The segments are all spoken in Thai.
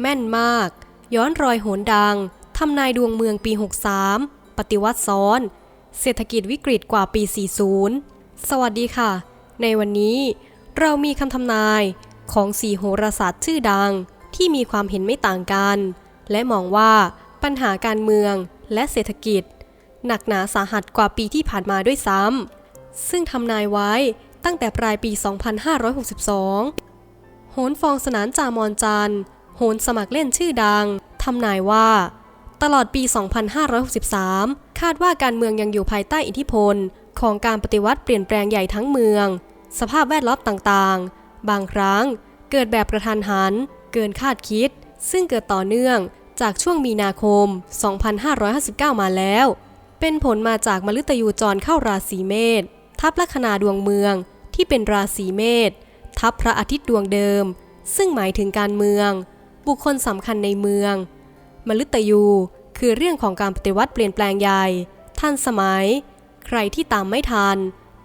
แม่นมาก ย้อนรอยโหนดังทำนายดวงเมืองปี 63 ปฏิวัติซ้อน เศรษฐกิจวิกฤตกว่าปี 40 สวัสดีค่ะ ในวันนี้เรามีคำทำนายของสีโหราศาสตร์ชื่อดังที่มีความเห็นไม่ต่างกัน และมองว่าปัญหาการเมืองและเศรษฐกิจ หนักหนาสาหัสกว่าปีที่ผ่านมาด้วยซ้ำซึ่งทำนายไว้ตั้งแต่ปลายปี 2562 โหนฟองสนานจามอนจันทร์ โหนสมัครเล่นชื่อดัง ทำนายว่า ตลอดปี 2563 คาดว่าการเมืองยังอยู่ภายใต้อิทธิพล ของการปฏิวัติเปลี่ยนแปลงใหญ่ทั้งเมือง สภาพแวดล้อมต่างๆ บางครั้งเกิดแบบกระทันหัน เกินคาดคิด ซึ่งเกิดต่อเนื่องจากช่วงมีนาคม 2559 มาแล้ว เป็นผลมาจากมฤตยูจรเข้าราศีเมษ ทับลัคนาดวงเมืองที่เป็นราศีเมษ ทับพระอาทิตย์ดวงเดิม ซึ่งหมายถึงการเมือง บุคคลสำคัญในเมือง มฤตยู คือเรื่องของการปฏิวัติเปลี่ยนแปลงใหญ่ทันสมัย ใครที่ตามไม่ทัน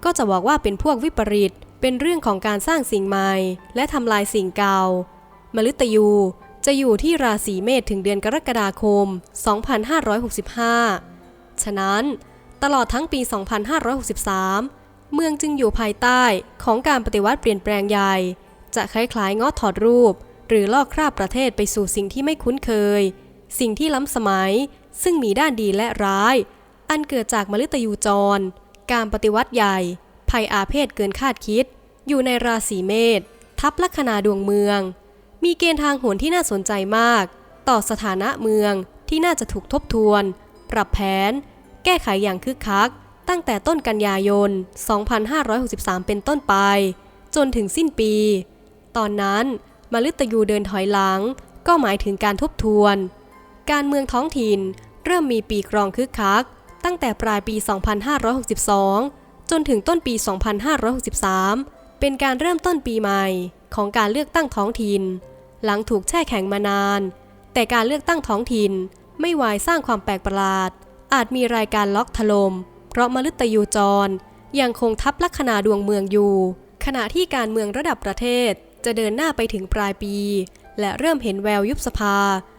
ก็จะบอกว่าเป็นพวกวิปริต เป็นเรื่องของการสร้างสิ่งใหม่ และทำลายสิ่งเก่า มฤตยูจะอยู่ที่ราศีเมษถึงเดือนกรกฎาคม 2565 ฉะนั้น ตลอดทั้งปี 2563 เมืองจึงอยู่ภายใต้ของการปฏิวัติเปลี่ยนแปลงใหญ่ จะคล้ายๆงอถอดรูป รือลอกคราบประเทศไปสู่สิ่งที่ไม่คุ้นเคย สิ่งที่ล้ำสมัย ซึ่งมีด้านดีและร้าย อันเกิดจากมฤตยูจร การปฏิวัติใหญ่ ภัยอาเพศเกินคาดคิด อยู่ในราศีเมษทับลัคนาดวงเมือง มีเกณฑ์ทางโหนที่น่าสนใจมาก ต่อสถานะเมืองที่น่าจะถูกทบทวน ปรับแผน แก้ไขอย่างคึกคัก ตั้งแต่ต้นกันยายน 2563 เป็นต้นไป จนถึงสิ้นปี ตอนนั้น มฤตยูเดินถอยหลัง ก็หมายถึงการทบทวน การเมืองท้องถิ่นเริ่มมีปีกรองคึกคัก ตั้งแต่ปลายปี 2562 จนถึงต้นปี 2563 เป็นการเริ่มต้นปีใหม่ของการเลือกตั้งท้องถิ่น หลังถูกแช่แข็งมานาน แต่การเลือกตั้งท้องถิ่นไม่วายสร้างความแปลกประหลาด อาจมีรายการล็อกถลม่มเพราะมฤตยูจรยังคงทับลัคนาดวงเมืองอยู่ ขณะที่การเมืองระดับประเทศ จะเดินหน้าไปถึงปลายปี และเริ่มเห็นแววยุบสภา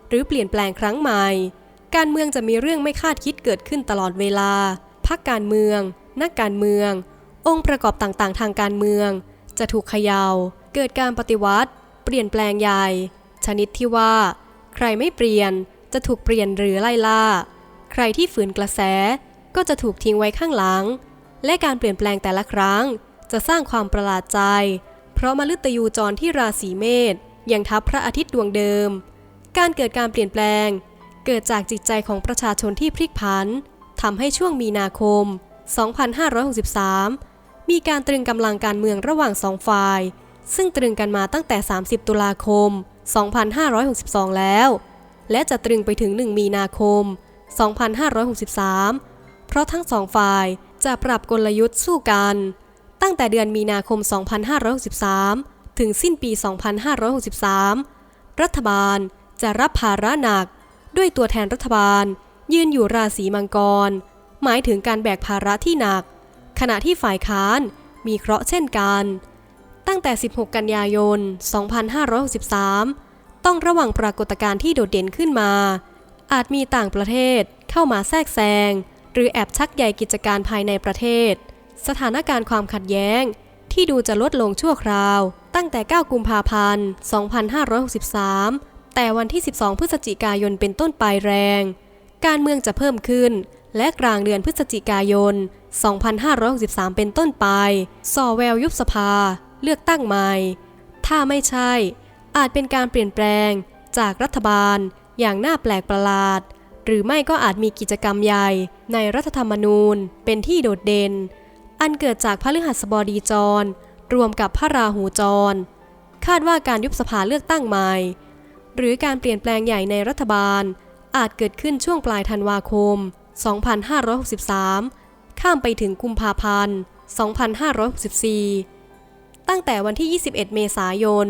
หรือเปลี่ยนแปลงครั้งใหม่ การเมืองจะมีเรื่องไม่คาดคิดเกิดขึ้นตลอดเวลาพักการเมือง นักการเมือง องค์ประกอบต่างๆ ทางการเมือง จะถูกเขยา่า เกิดการปฏิวัติ เปลี่ยนแปลงใหญ่ ชนิดที่ว่า ใครไม่เปลี่ยนจะถูกเปลี่ยนหรือไล่ล่า ใครที่ฝืนกระแสก็จะถูกทิ้งไว้ข้างหลัง และการเปลี่ยนแปลงแต่ละครั้ง จะสร้างความประหลาดใจ ราะมฤตยูจรที่ราศีเมษยังทับพระอาทิตย์ดวงเดิม การเกิดการเปลี่ยนแปลง เกิดจากจิตใจของประชาชนที่พลิกผันทำให้ช่วงมีนาคม 2563 มีการตรึงกำลังการเมืองระหว่างสองฝ่าย ซึ่งตรึงกันมาตั้งแต่ 30 ตุลาคม 2562 แล้ว และจะตรึงไปถึง 1 มีนาคม 2563 เพราะทั้งสองฝ่ายจะปรับกลยุทธ์สู้กัน ตั้งแต่เดือนมีนาคม 2563 ถึงสิ้นปี 2563 รัฐบาลจะรับภาระหนัก ด้วยตัวแทนรัฐบาล ยืนอยู่ราศีมังกร หมายถึงการแบกภาระที่หนัก ขณะที่ฝ่ายค้านมีเคราะห์เช่นกัน ตั้งแต่ 16 กันยายน 2563 ต้องระวังปรากฏการณ์ที่โดดเด่นขึ้นมา อาจมีต่างประเทศเข้ามาแทรกแซง หรือแอบชักใยกิจการภายในประเทศ สถานการณ์ความขัดแย้ง ที่ดูจะลดลงชั่วคราว ตั้งแต่ 9 กุมภาพันธ์ 2563 แต่วันที่ 12 พฤศจิกายนเป็นต้นไปแรง การเมืองจะเพิ่มขึ้น และกลางเดือนพฤศจิกายน 2563 เป็นต้นไป ส่อแววยุบสภา เลือกตั้งใหม่ ถ้าไม่ใช่ อาจเป็นการเปลี่ยนแปลง จากรัฐบาล อย่างน่าแปลกประหลาด หรือไม่ก็อาจมีกิจกรรมใหญ่ ในรัฐธรรมนูญ เป็นที่โดดเด่น อันเกิดจากพระฤหัสบดีจร รวมกับพระราหูจร คาดว่าการยุบสภาเลือกตั้งใหม่ หรือการเปลี่ยนแปลงใหญ่ในรัฐบาล อาจเกิดขึ้นช่วงปลายธันวาคม 2563 ข้ามไปถึงกุมภาพันธ์ 2564 ตั้งแต่วันที่ 21 เมษายน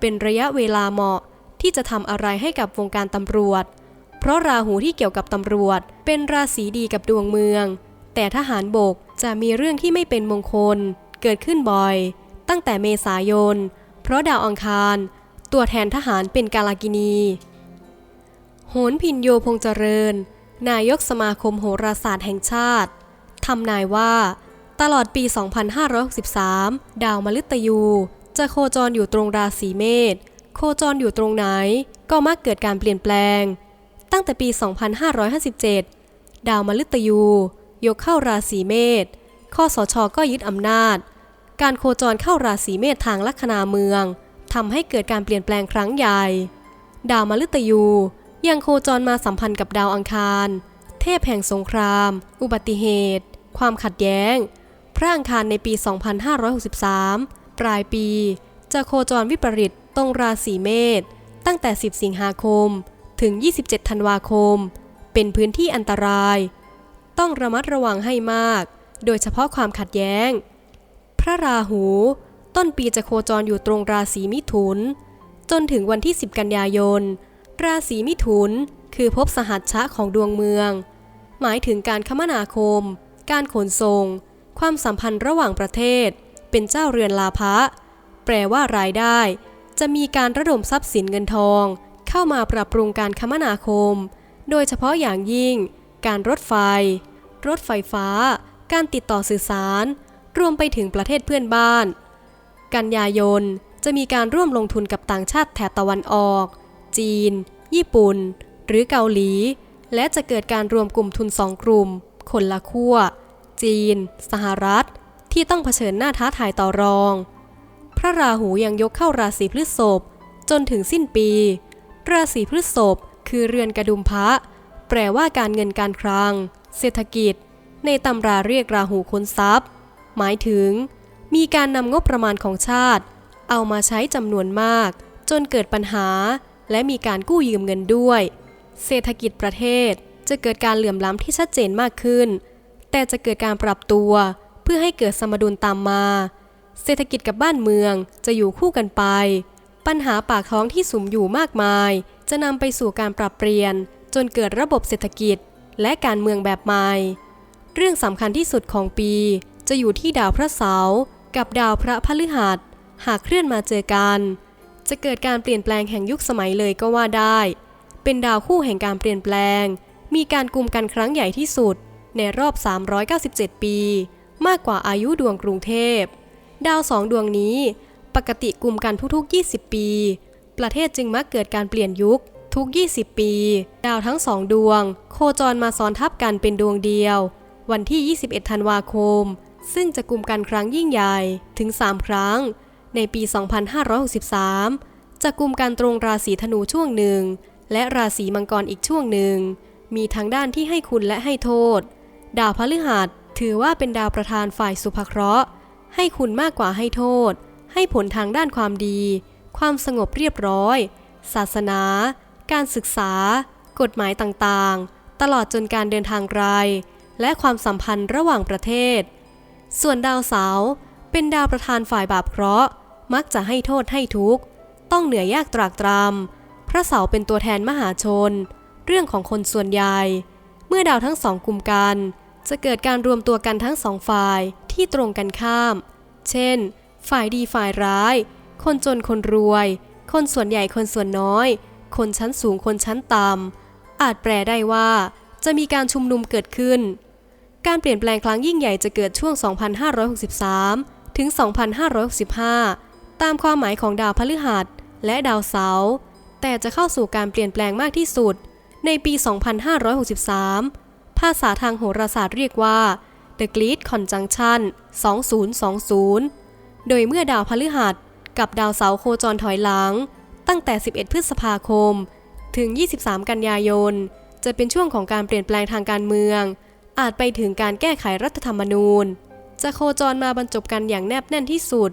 เป็นระยะเวลาเหมาะที่จะทำอะไรให้กับวงการตำรวจ เพราะราหูที่เกี่ยวกับตำรวจ เป็นราศีดีกับดวงเมือง แต่ทหารบกจะมีเรื่องที่ไม่เป็นมงคล เกิดขึ้นบ่อย ตั้งแต่เมษายน เพราะดาวอังคาร ตัวแทนทหารเป็นกาลากินี โหนพินโยพงเจริญ นายกสมาคมโหราศาสตร์แห่งชาติทำนายว่า ตลอดปี 2563 ดาวมฤตยู จะโคจรอยู่ตรงราศีเมษโคจรอยู่ตรงไหน ก็มักเกิดการเปลี่ยนแปลง ตั้งแต่ปี 2557 ดาวมฤตยู ยกเข้าราศีเมษข้อสชก็ยึดอำนาจ การโคจรเข้าราศีเมษทางลัคนาเมืองทำให้เกิดการเปลี่ยนแปลงครั้งใหญ่ ดาวมฤตยู ยังโคจรมาสัมพันธ์กับดาวอังคาร เทพแห่งสงคราม อุบัติเหตุ ความขัดแย้ง พระอังคารในปี 2563 ปลายปี จะโคจรวิปริตตรงราศีเมษตั้งแต่ 10 สิงหาคม ถึง 27 ธันวาคม เป็นพื้นที่อันตราย ต้องระมัดระวังให้มาก โดยเฉพาะความขัดแย้ง พระราหู ต้นปีจะโคจรอยู่ตรงราศีมิถุน จนถึงวันที่ 10 กันยายน ราศีมิถุนคือภพสหัชชะของดวงเมือง หมายถึงการคมนาคม การขนส่ง ความสัมพันธ์ระหว่างประเทศ เป็นเจ้าเรือนลาภะแปลว่ารายได้ จะมีการระดมทรัพย์สินเงินทอง เข้ามาปรับปรุงการคมนาคม โดยเฉพาะอย่างยิ่ง การรถไฟ รถไฟฟ้า การติดต่อสื่อสาร รวมไปถึงประเทศเพื่อนบ้าน กันยายนจะมีการร่วมลงทุนกับต่างชาติแถบตะวันออก จีน ญี่ปุ่น หรือเกาหลี และจะเกิดการรวมกลุ่มทุนสองกลุ่ม คนละขั้ว จีน สหรัฐ ที่ต้องเผชิญหน้าท้าทายต่อรอง พระราหูยังยกเข้าราศีพฤษภจนถึงสิ้นปี ราศีพฤษภคือเรือนกระดุมพระ แปลว่าการเงินการคลัง เศรษฐกิจ ในตำราเรียกราหูค้นทรัพย์ หมายถึง มีการนำงบประมาณของชาติ เอามาใช้จำนวนมาก จนเกิดปัญหา และมีการกู้ยืมเงินด้วย เศรษฐกิจประเทศจะเกิดการเหลื่อมล้ำที่ชัดเจนมากขึ้น แต่จะเกิดการปรับตัว เพื่อให้เกิดสมดุลตามมา เศรษฐกิจกับบ้านเมืองจะอยู่คู่กันไป ปัญหาปากท้องที่สุมอยู่มากมาย จะนำไปสู่การปรับเปลี่ยน จนเกิดระบบเศรษฐกิจและการเมืองแบบใหม่ เรื่องสำคัญที่สุดของปีจะอยู่ที่ดาวพระเสาร์กับดาวพระพฤหัส หากเคลื่อนมาเจอกัน จะเกิดการเปลี่ยนแปลงแห่งยุคสมัยเลยก็ว่าได้ เป็นดาวคู่แห่งการเปลี่ยนแปลง มีการกลุ่มกันครั้งใหญ่ที่สุด ในรอบ 397 ปี มากกว่าอายุดวงกรุงเทพ ดาวสองดวงนี้ ปกติกลุ่มกันทุกๆ 20 ปี ประเทศจึงมักเกิดการเปลี่ยนยุค ทุก 20 ปี ดาวทั้งสองดวง โคจรมาซ้อนทับกันเป็นดวงเดียว วันที่ 21 ธันวาคม ซึ่งจะกลุ่มกันครั้งยิ่งใหญ่ถึง 3 ครั้ง ในปี 2563 จะกลุ่มกันตรงราศีธนูช่วงหนึ่ง และราศีมังกรอีกช่วงหนึ่ง มีทั้งด้านที่ให้คุณและให้โทษ ดาวพฤหัสถือว่าเป็นดาวประธานฝ่ายสุภเคราะห์ ให้คุณมากกว่าให้โทษ ให้ผลทางด้านความดี ความสงบเรียบร้อย ศาสนา การศึกษา กฎหมายต่างๆ ตลอดจนการเดินทางไกล และความสัมพันธ์ระหว่างประเทศ ส่วนดาวเสาร์เป็นดาวประธานฝ่ายบาปเคราะห์ มักจะให้โทษให้ทุกข์ ต้องเหนื่อยยากตรากตรำพระเสาร์เป็นตัวแทนมหาชน เรื่องของคนส่วนใหญ่ เมื่อดาวทั้งสองกลุ่มกัน จะเกิดการรวมตัวกันทั้งสองฝ่ายที่ตรงกันข้าม เช่น ฝ่ายดีฝ่ายร้าย คนจนคนรวย คนส่วนใหญ่คนส่วนน้อย คนชั้นสูงคนชั้นต่ำอาจแปลได้ว่า จะมีการชุมนุมเกิดขึ้น การเปลี่ยนแปลงครั้งยิ่งใหญ่จะเกิดช่วง 2563 ถึง 2565 ตามความหมายของดาวพฤหัสและดาวเสาร์แต่จะเข้าสู่การเปลี่ยนแปลงมากที่สุด ในปี 2563 ภาษาทางโหราศาสตร์เรียกว่า The Great Conjunction 2020 โดยเมื่อดาวพฤหัสกับดาวเสาร์โคจรถอยหลัง ตั้งแต่ 11 พฤษภาคม ถึง 23 กันยายน จะเป็นช่วงของการเปลี่ยนแปลงทางการเมือง อาจไปถึงการแก้ไขรัฐธรรมนูญ จะโคจรมาบรรจบกันอย่างแนบแน่นที่สุด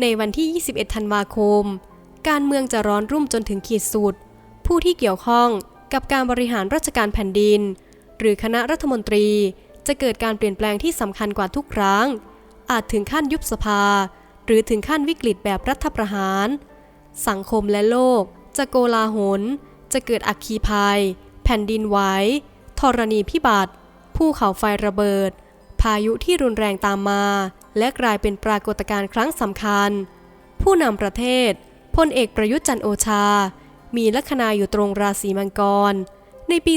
ในวันที่ 21 ธันวาคม การเมืองจะร้อนรุ่มจนถึงขีดสุด ผู้ที่เกี่ยวข้องกับการบริหารราชการแผ่นดิน หรือคณะรัฐมนตรีจะเกิดการเปลี่ยนแปลงที่สำคัญกว่าทุกครั้ง อาจถึงขั้นยุบสภา หรือถึงขั้นวิกฤตแบบรัฐประหาร สังคมและโลก จะโกลาหล จะเกิดอัคคีภัย แผ่นดินไหวธรณีพิบัติ ภูเขาไฟระเบิด พายุที่รุนแรงตามมา และกลายเป็นปรากฏการณ์ครั้งสำคัญ ผู้นำประเทศพลเอกประยุทธ์จันโอชา มีลัคนาอยู่ตรงราศีมังกร ในปี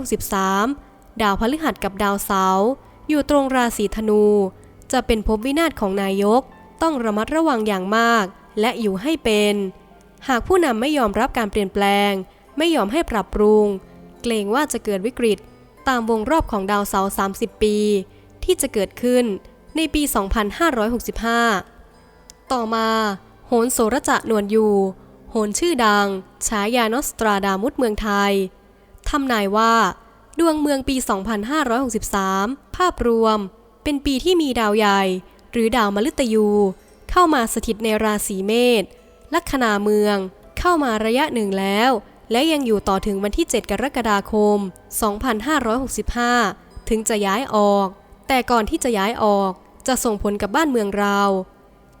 2563 ดาวพฤหัสกับดาวเสาร์อยู่ตรงราศีธนู จะเป็นภพวินาศของนายก ต้องระมัดระวังอย่างมาก และอยู่ให้เป็น หากผู้นำไม่ยอมรับการเปลี่ยนแปลง ไม่ยอมให้ปรับปรุง เกรงว่าจะเกิดวิกฤต ตามวงรอบของดาวเสาร์30 ปี ที่จะเกิดขึ้นในปี 2565 ต่อมา โหนโสรจะนวลยูโหนชื่อดัง ฉายานอสตราดามุสเมืองไทย ทำนายว่า ดวงเมืองปี 2563 ภาพรวม เป็นปีที่มีดาวใหญ่ หรือดาวมฤตยู เข้ามาสถิตในราศีเมษลัคนาเมือง เข้ามาระยะหนึ่งแล้ว และยังอยู่ต่อถึงวันที่ 7 กรกฎาคม 2565 ถึงจะย้ายออก แต่ก่อนที่จะย้ายออกจะส่งผลกับบ้านเมืองเรา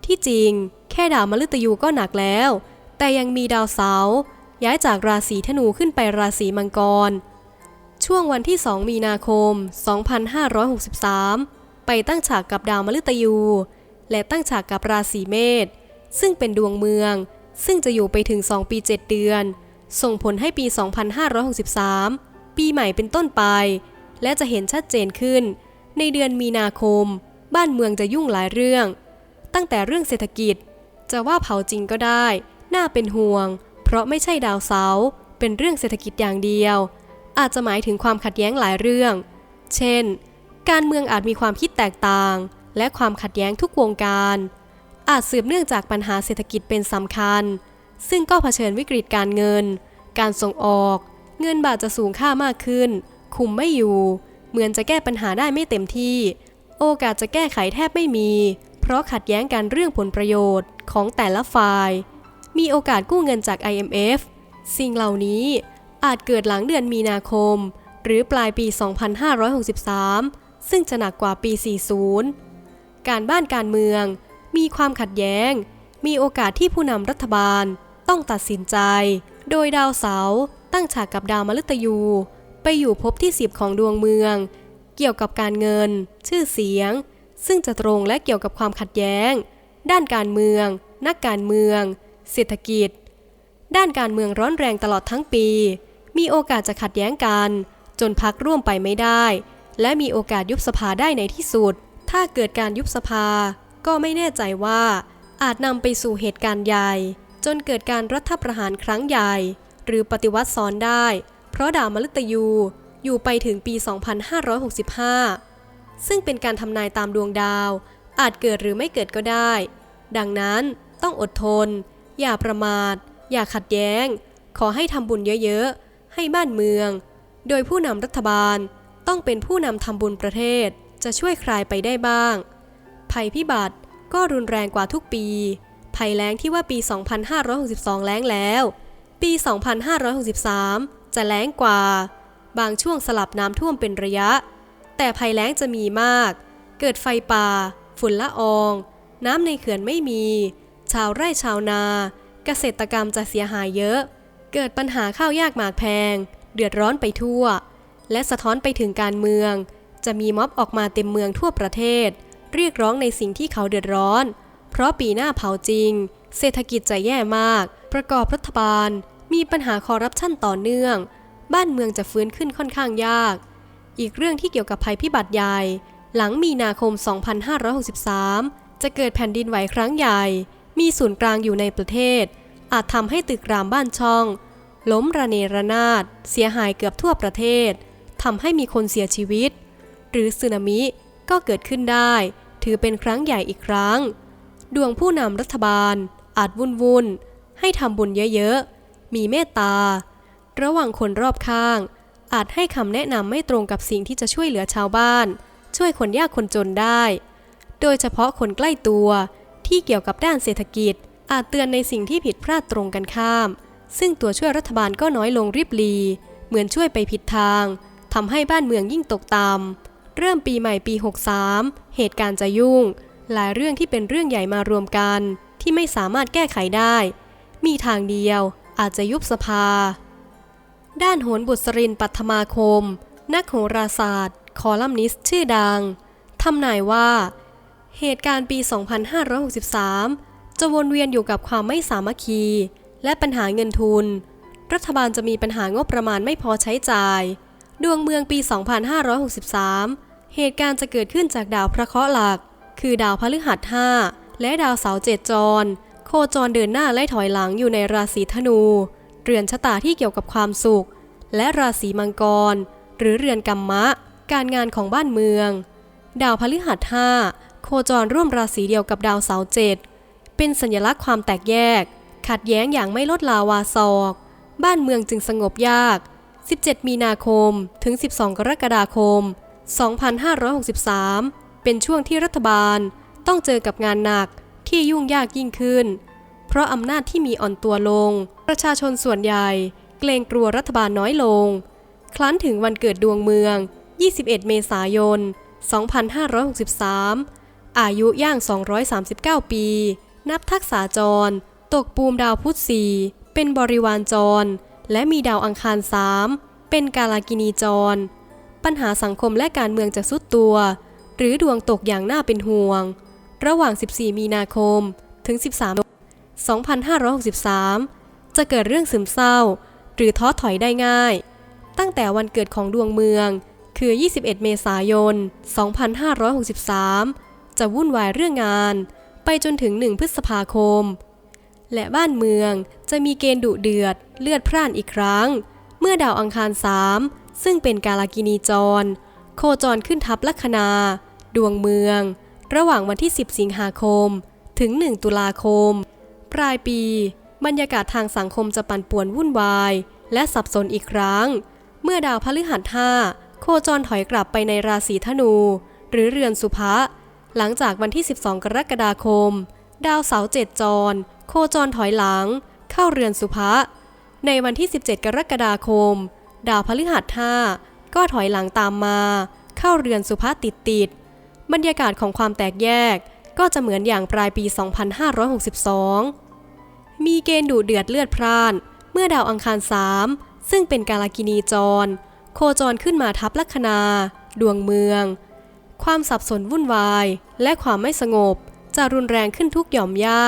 ที่จริง แค่ดาวมฤตยูก็หนักแล้ว แต่ยังมีดาวเสาร์ย้ายจากราศีธนูขึ้นไปราศีมังกร ช่วงวันที่ 2 มีนาคม 2563 ไปตั้งฉากกับดาวมฤตยู และตั้งฉากกับราศีเมษซึ่งเป็นดวงเมือง ซึ่งจะอยู่ไปถึง 2 ปี 7 เดือน ส่งผลให้ปี 2563 ปีใหม่เป็นต้นไป และจะเห็นชัดเจนขึ้น ในเดือนมีนาคม บ้านเมืองจะยุ่งหลายเรื่อง ตั้งแต่เรื่องเศรษฐกิจ จะว่าเผาจริงก็ได้ น่าเป็นห่วง เพราะไม่ใช่ดาวเสาเป็นเรื่องเศรษฐกิจอย่างเดียว อาจจะหมายถึงความขัดแย้งหลายเรื่อง เช่น การเมืองอาจมีความคิดแตกต่าง และความขัดแย้งทุกวงการ อาจสืบเนื่องจากปัญหาเศรษฐกิจเป็นสำคัญ ซึ่งก็เผชิญวิกฤตการเงิน การส่งออก เงินบาทจะสูงค่ามากขึ้น คุมไม่อยู่ เหมือนจะแก้ปัญหาได้ไม่เต็มที่ โอกาสจะแก้ไขแทบไม่มี เพราะขัดแย้งกันเรื่องผลประโยชน์ของแต่ละฝ่าย มีโอกาสกู้เงินจาก IMF สิ่งเหล่านี้อาจเกิดหลังเดือนมีนาคม หรือปลายปี 2563 ซึ่งจะหนักกว่าปี 40 การบ้านการเมือง มีความขัดแย้ง มีโอกาสที่ผู้นำรัฐบาลต้องตัดสินใจ โดยดาวเสาตั้งฉากกับดาวมฤตยู ไปอยู่ภพที่10ของดวงเมือง เกี่ยวกับการเงิน ชื่อเสียง ซึ่งจะตรงและเกี่ยวกับความขัดแย้ง ด้านการเมือง นักการเมือง เศรษฐกิจ ด้านการเมืองร้อนแรงตลอดทั้งปี มีโอกาสจะขัดแย้งกัน จนพักร่วมไปไม่ได้ และมีโอกาสยุบสภาได้ในที่สุด ถ้าเกิดการยุบสภา ก็ไม่แน่ใจว่า อาจนำไปสู่เหตุการณ์ใหญ่ จนเกิดการรัฐประหารครั้งใหญ่ หรือปฏิวัติซ้อนได้ เพราะดาวมฤตยูอยู่ไปถึงปี 2565 ซึ่งเป็นการทำนายตามดวงดาว อาจเกิดหรือไม่เกิดก็ได้ ดังนั้นต้องอดทน อย่าประมาท อย่าขัดแย้ง ขอให้ทำบุญเยอะๆ ให้บ้านเมือง โดยผู้นำรัฐบาลต้องเป็นผู้นำทำบุญประเทศ จะช่วยคลายไปได้บ้าง ภัยพิบัติก็รุนแรงกว่าทุกปี ภัยแล้งที่ว่าปี 2562 แล้งแล้ว ปี 2563 จะแล้งกว่า บางช่วงสลับน้ำท่วมเป็นระยะ แต่ภัยแล้งจะมีมาก เกิดไฟป่า ฝุ่นละออง น้ำในเขื่อนไม่มี ชาวไร่ชาวนา เกษตรกรรมจะเสียหายเยอะ เกิดปัญหาข้าวยากหมากแพง เดือดร้อนไปทั่ว และสะท้อนไปถึงการเมือง จะมีม็อบออกมาเต็มเมืองทั่วประเทศ เรียกร้องในสิ่งที่เขาเดือดร้อน เพราะปีหน้าเผาจริง เศรษฐกิจจะแย่มาก ประกอบรัฐบาล มีปัญหาคอร์รัปชันต่อเนื่อง บ้านเมืองจะฟื้นขึ้นค่อนข้างยาก อีกเรื่องที่เกี่ยวกับภัยพิบัติใหญ่ หลังมีนาคม 2563 จะเกิดแผ่นดินไหวครั้งใหญ่ มีศูนย์กลางอยู่ในประเทศ อาจทำให้ตึกรามบ้านช่อง ล้มระเนระนาด เสียหายเกือบทั่วประเทศทำให้มีคนเสียชีวิต หรือสึนามิก็เกิดขึ้นได้ ถือเป็นครั้งใหญ่อีกครั้ง ดวงผู้นำรัฐบาล อาจวุ่นวุ่นให้ทำบุญเยอะๆ มีเมตตา ระหว่างคนรอบข้าง อาจให้คำแนะนำไม่ตรงกับสิ่งที่จะช่วยเหลือชาวบ้าน ช่วยคนยากคนจนได้ โดยเฉพาะคนใกล้ตัวที่เกี่ยวกับด้านเศรษฐกิจ อาจเตือนในสิ่งที่ผิดพลาดตรงกันข้าม ซึ่งตัวช่วยรัฐบาลก็น้อยลงริบลี เหมือนช่วยไปผิดทางทำให้บ้านเมืองยิ่งตกต่ำ เริ่มปีใหม่ปี 63 เหตุการณ์จะยุ่ง หลายเรื่องที่เป็นเรื่องใหญ่มารวมกัน ที่ไม่สามารถแก้ไขได้ มีทางเดียวอาจจะยุบสภา ด้านโหนบุษรินปัทมาคม นักโหราศาสตร์ คอลัมนิสต์ชื่อดังทำนายว่า เหตุการณ์ปี 2563 จะวนเวียนอยู่กับความไม่สามัคคี และปัญหาเงินทุน รัฐบาลจะมีปัญหางบประมาณไม่พอใช้จ่าย ดวงเมืองปี 2563 เหตุการณ์จะเกิดขึ้นจากดาวพระเคราะห์หลัก คือดาวพฤหัส5และดาวเสาร์เจ็ดจร โคจรเดินหน้าและถอยหลังอยู่ในราศีธนู เรือนชะตาที่เกี่ยวกับความสุข และราศีมังกร หรือเรือนกัมมะ การงานของบ้านเมือง ดาวพฤหัส5โคจรร่วมราศีเดียวกับดาวเสาร์เจ็ดเป็นสัญลักษณ์ความแตกแยก ขัดแย้งอย่างไม่ลดลาวาศอก บ้านเมืองจึงสงบยาก 17 มีนาคม ถึง 12 กรกฎาคม 2563 เป็นช่วงที่รัฐบาลต้องเจอกับงานหนักที่ยุ่งยากยิ่งขึ้น เพราะอำนาจที่มีอ่อนตัวลง ประชาชนส่วนใหญ่เกรงกลัวรัฐบาลน้อยลงครั้นถึงวันเกิดดวงเมือง 21 เมษายน 2563 อายุย่าง 239 ปี นับทักษาจร ตกปูมดาวพุธสีเป็นบริวารจร และมีดาวอังคารสามเป็นกาลากินีจร ปัญหาสังคมและการเมืองจะสุดตัว หรือดวงตกอย่างน่าเป็นห่วง ระหว่าง 14 มีนาคม ถึง 13 2563 จะเกิดเรื่องซึมเศร้า หรือท้อถอยได้ง่าย ตั้งแต่วันเกิดของดวงเมือง คือ 21 เมษายน 2563 จะวุ่นวายเรื่องงาน ไปจนถึง 1 พฤษภาคม และบ้านเมืองจะมีเกณฑ์ดุเดือดเลือดพร่านอีกครั้ง เมื่อดาวอังคารสามซึ่งเป็นกาลากินีจร โคจรขึ้นทับลัคนา ดวงเมือง ระหว่างวันที่ 10 สิงหาคม ถึง 1 ตุลาคม ปลายปี บรรยากาศทางสังคมจะปั่นป่วนวุ่นวาย และสับสนอีกครั้ง เมื่อดาวพฤหัสห้าโคจรถอยกลับไปในราศีธนู หรือเรือนสุภะหลังจากวันที่ 12 กรกฎาคม ดาวเสาเจ็ดจร โคจรถอยหลัง เข้าเรือนสุภะ ในวันที่ 17 กรกฎาคม ดาวพฤหัสห้าก็ถอยหลังตามมา เข้าเรือนสุภะติดติดๆบรรยากาศของความแตกแยกก็จะเหมือนอย่างปลายปี 2562 มีเกณฑ์ดุเดือดเลือดพร่าน เมื่อดาวอังคารสามซึ่งเป็นกาลกินีจร โคจรขึ้นมาทับลัคนา ดวงเมือง ความสับสนวุ่นวาย และความไม่สงบ จะรุนแรงขึ้นทุกหย่อมย่า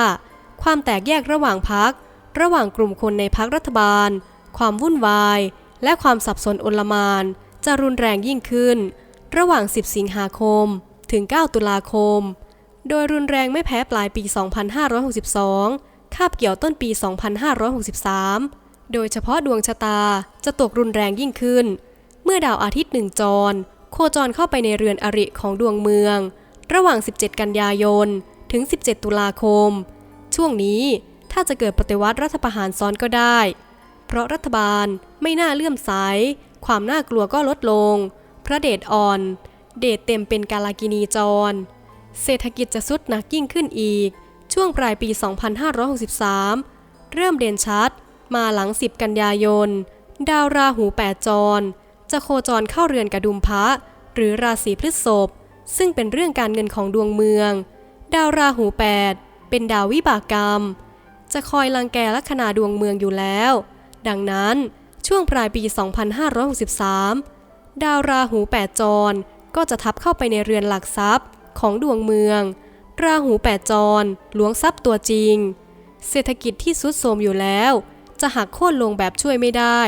ความแตกแยกระหว่างพัก ระหว่างกลุ่มคนในพักรัฐบาล ความวุ่นวาย และความสับสนอนลมาน จะรุนแรงยิ่งขึ้น ระหว่าง 10 สิงหาคม ถึง 9 ตุลาคม โดยรุนแรงไม่แพ้ปลายปี 2562 คาบเกี่ยวต้นปี 2563 โดยเฉพาะดวงชะตาจะตกรุนแรงยิ่งขึ้น เมื่อดาวอาทิตย์หนึ่งจร โคจรเข้าไปในเรือนอริของดวงเมือง ระหว่าง 17 กันยายน ถึง 17 ตุลาคม ช่วงนี้ถ้าจะเกิดปฏิวัติรัฐประหารซ้อนก็ได้ เพราะรัฐบาลไม่น่าเลื่อมใส ความน่ากลัวก็ลดลง พระเดชอ่อน เดชเต็มเป็นกาลากินีจร เศรษฐกิจจะสุดหนักยิ่งขึ้นอีก ช่วงปลายปี 2563 เริ่มเด่นชัด มาหลัง 10 กันยายน ดาวราหูแปดจร จะโคจรเข้าเรือนกระดุมพระ หรือราศีพฤษภซึ่งเป็นเรื่องการเงินของดวงเมือง ดาวราหูแปด เป็นดาววิบากกรรม จะคอยลังแกลัคนาดวงเมืองอยู่แล้ว ดังนั้นช่วงปลายปี 2563 ดาวราหูแปดจรก็จะทับเข้าไปในเรือนหลักทรัพย์ของดวงเมือง ราหูแปดจรหลวงทรัพย์ตัวจริง เศรษฐกิจที่สุดโทรมอยู่แล้ว จะหักโค่นลงแบบช่วยไม่ได้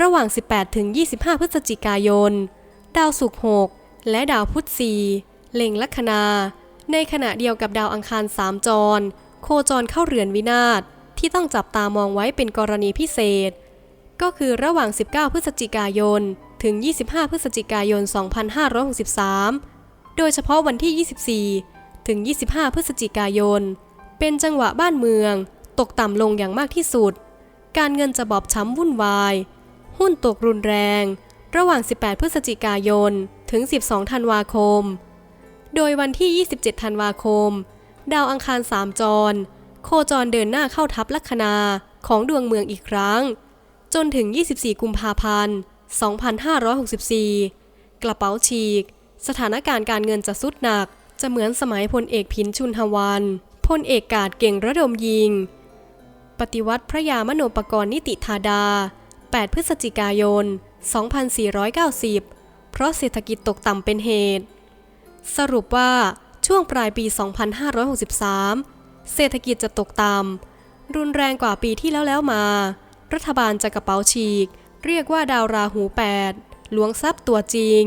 ระหว่าง 18ถึง25 พฤศจิกายน ดาวศุกร์6และดาวพุธ4เล็งลัคนา ในขณะเดียวกับดาวอังคารสามจร โคจรเข้าเรือนวินาศที่ต้องจับตามองไว้เป็นกรณีพิเศษ ก็คือระหว่าง 19 พฤศจิกายน ถึง 25 พฤศจิกายน 2563 โดยเฉพาะวันที่ 24 ถึง 25 พฤศจิกายน เป็นจังหวะบ้านเมือง ตกต่ำลงอย่างมากที่สุด การเงินจะบอบช้ำวุ่นวาย หุ้นตกรุนแรง ระหว่าง 18 พฤศจิกายน ถึง 12 ธันวาคม โดยวันที่ 27 ธันวาคม ดาวอังคารสามจร โคจรเดินหน้าเข้าทับลัคนาของดวงเมืองอีกครั้ง จนถึง 24 กุมภาพันธ์ 2564 กระเป๋าฉีก สถานการณ์การเงินจะสุดหนัก จะเหมือนสมัยพลเอกพินชุนทวันพลเอกกาดเก่งระดมยิง ปฏิวัติพระยามโนปกรณ์นิติธาดา 8 พฤศจิกายน 2490 เพราะเศรษฐกิจตกต่ำเป็นเหตุ สรุปว่าช่วงปลายปี 2563 เศรษฐกิจจะตกต่ำรุนแรงกว่าปีที่แล้วแล้วมา รัฐบาลจะกระเป๋าฉีก เรียกว่าดาวราหู 8 หลวงทรัพย์ตัวจริง